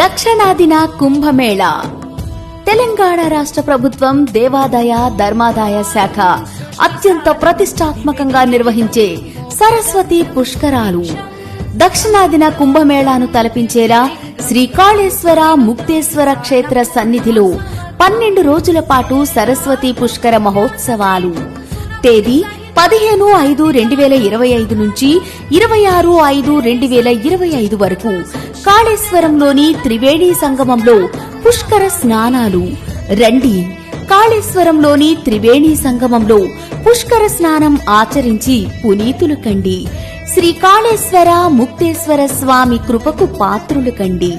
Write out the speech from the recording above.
దక్షిణాదిన కుంభమేళ. తెలంగాణ రాష్ట్ర ప్రభుత్వం దేవాదాయ ధర్మాదాయ శాఖ అత్యంత ప్రతిష్టాత్మకంగా నిర్వహించే సరస్వతి పుష్కరాలు. దక్షిణాదిన కుంభమేళాను తలపించేలా శ్రీకాళేశ్వర ముక్తేశ్వర క్షేత్ర సన్నిధిలో పన్నెండు రోజుల పాటు సరస్వతి పుష్కర మహోత్సవాలు. తేదీ పదిహేను ఐదు రెండు వేల ఇరవై ఐదు నుంచి ఇరవై ఆరు ఐదు రెండు వేల ఇరవై ఐదు వరకు కాళేశ్వరంలోని త్రివేణి సంగమంలో పుష్కర స్నానాలు. రండి. కాళేశ్వరంలోని త్రివేణి సంగమంలో పుష్కర స్నానం ఆచరించి పునీతులు కండి. శ్రీ కాళేశ్వర ముక్తేశ్వర స్వామి కృపకు పాత్రులు కండి.